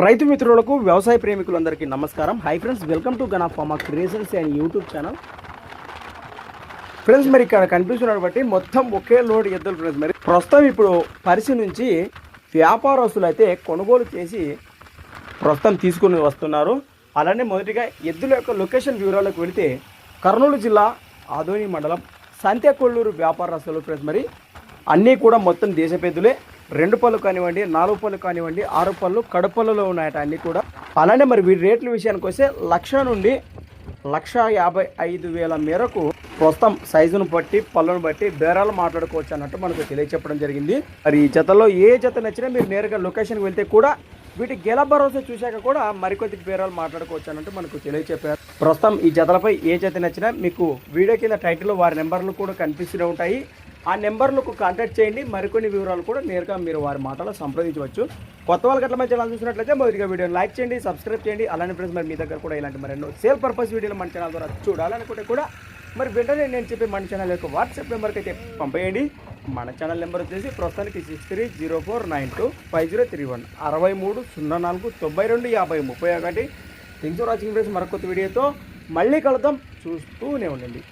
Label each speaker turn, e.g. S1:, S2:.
S1: రైతు మిత్రులకు వ్యవసాయ ప్రేమికులందరికీ నమస్కారం. Hi friends welcome to Gana pharma creations and YouTube channel friends మరి ఇక్కడ కనిపిస్తున్నటువంటి బట్టి మొత్తం ఒకే లోడ్ ఎద్దులు ఫ్రెండ్స్ మరి. ప్రస్తుతం ఇప్పుడు పరిస్థితి నుంచి వ్యాపారస్తులు అయితే కొనుగోలు చేసి ప్రస్తుతం తీసుకుని వస్తున్నారు. అలానే మొదటిగా ఎద్దుల యొక్క లొకేషన్ వివరాలకు వెళితే కర్నూలు జిల్లా ఆదోని మండలం సంత్యకొల్లూరు వ్యాపారస్తులు ఫ్రెండ్స్ మరి. అన్నీ కూడా మొత్తం దేశ పెద్దలే. రెండు పళ్ళు కానివ్వండి నాలుగు పళ్ళు కానివ్వండి ఆరు పళ్ళు కడుపళ్ళలో ఉన్నాయట అన్నీ కూడా. అలానే మరి వీటి రేట్ల విషయానికి వస్తే లక్ష నుండి లక్ష యాభై ఐదు వేల మేరకు ప్రస్తుతం సైజును బట్టి పళ్ళను బట్టి బేరాలు మాట్లాడుకోవచ్చు అన్నట్టు మనకు తెలియచెప్పడం జరిగింది. మరి ఈ జతలో ఏ జత నచ్చినా మీరు నేరుగా లొకేషన్కి వెళ్తే కూడా వీటి గెల భరోసా చూశాక కూడా మరికొద్ది బేరాలు మాట్లాడుకోవచ్చు అన్నట్టు మనకు తెలియచెప్పారు. ప్రస్తుతం ఈ జతలపై ఏ జత నచ్చినా మీకు వీడియో కింద టైటిల్లో వారి నెంబర్లు కూడా కనిపిస్తూనే ఉంటాయి. ఆ నెంబర్లకు కాంటాక్ట్ చేయండి. మరికొన్ని వివరాలు కూడా నేరుగా మీరు వారి మాటలో సంప్రదించవచ్చు. కొత్త వాళ్ళకి అట్లా మంచి ఛానల్ చూసినట్లయితే మొదటిగా వీడియోని లైక్ చేయండి సబ్స్క్రైబ్ చేయండి. అలానే ఫ్రెండ్స్ మరి మీ దగ్గర కూడా ఇలాంటి మరెన్నో సేల్ పర్పస్ వీడియోలు మన ఛానల్ ద్వారా చూడాలనుకుంటే కూడా మరి వెంటనే నేను చెప్పే మన ఛానల్ యొక్క వాట్సాప్ నెంబర్కి అయితే పంపేయండి. మన ఛానల్ నెంబర్ వచ్చేసి ప్రస్తుతానికి six three zero four nine two five zero three one అరవై మూడు సున్నా నాలుగు తొంభై రెండు యాభై ముప్పై ఒకటి. థింగ్స్ వాచింగ్ ఫ్రెండ్స్ మరొక వీడియోతో మళ్ళీ కలుద్దాం. చూస్తూనే ఉండండి.